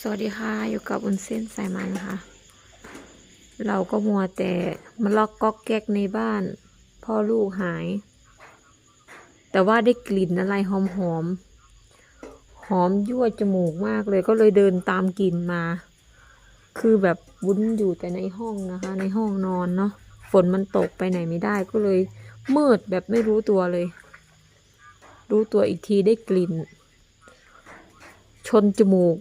สวัสดีค่ะ อยู่กับอุนเส้นสายมันนะคะ เราก็มัวแต่มาล็อกก๊อกแก๊กในบ้าน พ่อลูกหาย แต่ว่าได้กลิ่นอะไรหอมหอมหอมยั่วจมูกมากเลยก็เลยเดินตามกลิ่นมา คือแบบวุ้นอยู่แต่ในห้องนะคะ ในห้องนอนเนาะฝนมันตกไปไหนไม่ได้ก็เลยมืดแบบไม่รู้ตัวเลย รู้ตัวอีกทีได้กลิ่น ชนจมูก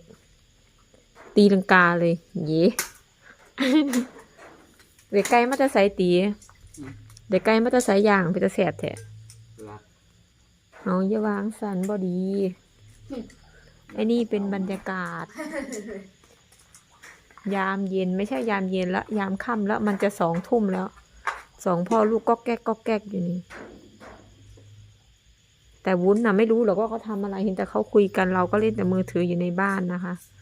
ตีลังกาเลยเย่เด็กไก่มาจะใส่ตี เด็กไก่มาจะใส่ย่างไปจะแสบแท้รักเอาอย่าวางสันบอดีไอ้นี่เป็นบรรยากาศ ยามเย็นไม่ใช่ยามเย็นละยามค่ำแล้วมันจะสองทุ่มแล้วสองพ่อลูกก็แก๊กก็แก๊กอยู่นี่แต่วุ้นน่ะไม่รู้หรอกว่าเขาทำอะไรเห็นแต่เขาคุยกันเราก็เล่นแต่มือถืออยู่ในบ้านนะคะไ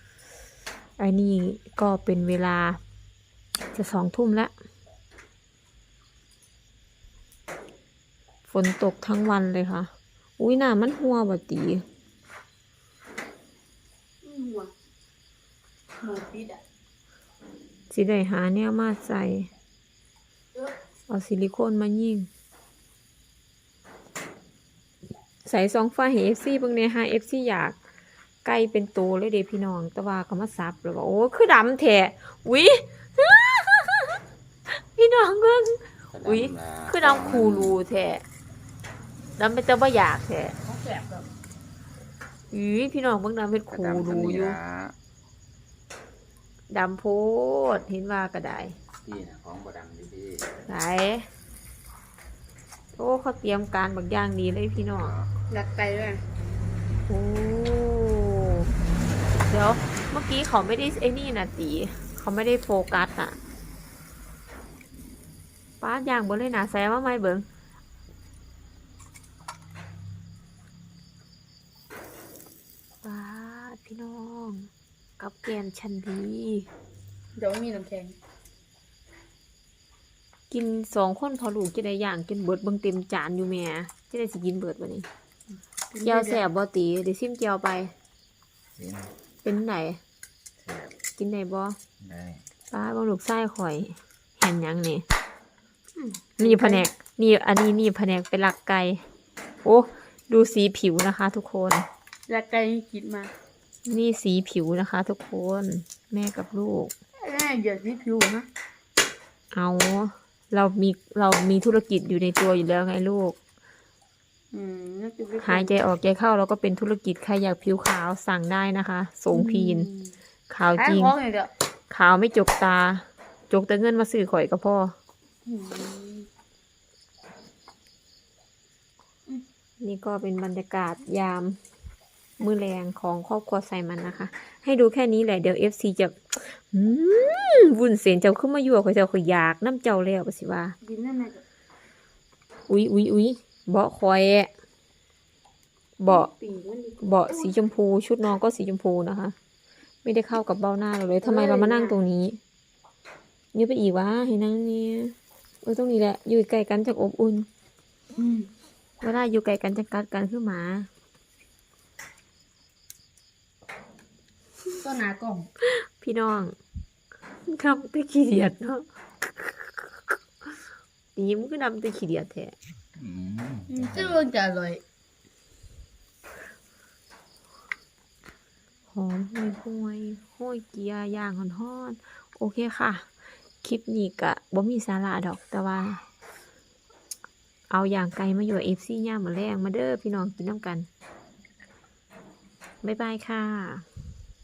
อ้นี่ก็เป็นเวลาจะสองทุ่มแล้ว ฝนตกทั้งวันเลยค่ะ อุ้ยหน้ามันหัวบ่ตีหัวหมูปิดอะสิได้หาเนี่ยมาใส่ เออเอาซิลิโคนมายิงใส่สองฟ้าให้เอฟซีบางเนี่ยฮะเอฟซีอยาก ไกลเป็นตัวเลยเด้พี่น้อง แต่ว่าก็มาซับแล้วว่าโอ้คือดำแท้วิพี่น้องเบิ่งอุ๊ยคือดำคูรูแท้ดำเป็นแต่ว่าอยากแท้เขาแสบแบบอุ้ยพี่น้องเบิ่งดำเป็นคูรูอยู่ดำโพดเห็นว่าก็ได้พี่นะของบดังดีพี่ไหนโอ้เขาเตรียมการบางอย่างดีเลยพี่น้องรักไก่ด้วยโอ้ เดี๋ยวเมื่อกี้เขาไม่ได้ไอ้นี่นะตีเขาไม่ได้โฟกัสอะป้าดอย่างบนเลยนะแซมว่าไม่เบิงป้าดพี่น้องกับแกมชันดี เดี๋ยวมีน้ำแข็ง กินสองคนพอลูกจะได้อย่างกินเบิดเบิ่งเต็มจานอยู่แม่จะได้สิกินเบิดวันนี้เจียวแสบบ่ตีเดี๋ยวซิมเจียวไปนี่นะ เป็นไหนแซ่บกินได้บ่ได้ป้าบ่ลูกไส้ข่อยเห็นหยังนี่นี่แผนกนี่อันนี้นี่แผนกเป็นหลักไก่โอ้ดูสีผิวนะคะ ทุกคนรักไก่กินมา นี่สีผิวนะคะ ทุกคนแม่กับลูกแม่เดี๋ยวนี่ผิวนะเอาเรามีเรามีธุรกิจอยู่ในตัวอยู่แล้วไงลูกอืมน่าจะไม่ หายใจออกใจเข้าเราก็เป็นธุรกิจใครอยากผิวขาวสั่งได้นะคะสงพีนขาวขายจริงของอย่างเดียวขาวไม่จกตา จกแต่เงินมาซื้อข่อยก็พออืมนี่ก็เป็นบรรยากาศยามมือแรงของครอบครัวไซมันนะคะ ให้ดูแค่นี้แหละเดี๋ยวเอฟซีจะอืมวุ่นเสียนเจ้าขึ้นมาอยู่ข่อยเจ้าข่อยอยากน้ำเจ้าแล้วปะสิว่ากินนั่นแหละอุ๊ยอุ๊ยอุ๊ย เบาะคอยอะเบาะปีกมันดีกว่าเบาะสีชมพู ชุดนอนก็สีชมพูนะคะ ไม่ได้เข้ากับเบ้าหน้าเราเลยทำไมเรามานั่งตรงนี้นี่ไปอีกวะให้นั่งเนี่ยเออตรงนี้แหละอยู่ใกล้กันจากอบอุ่นอืมเวลาอยู่ไกลกันจะกัดกันคือหมาก็หนากล่อง พี่น้องคำตะขี้เดียดเนาะนี่มันก็นำตะขี้เดียดแท้ อืมอืมจะเบิ่งจะอร่อยหอมห่วยห่วยห้อยเกียร์ย่างหอนหอนโอเคค่ะ คลิปนี้กะบ่มีสาระดอกแต่ว่า เอาอย่างไกลมาอยู่เอฟซีย่ามมาแรงมาเด้อพี่น้องกินน้ำกัน บ๊ายบายค่ะ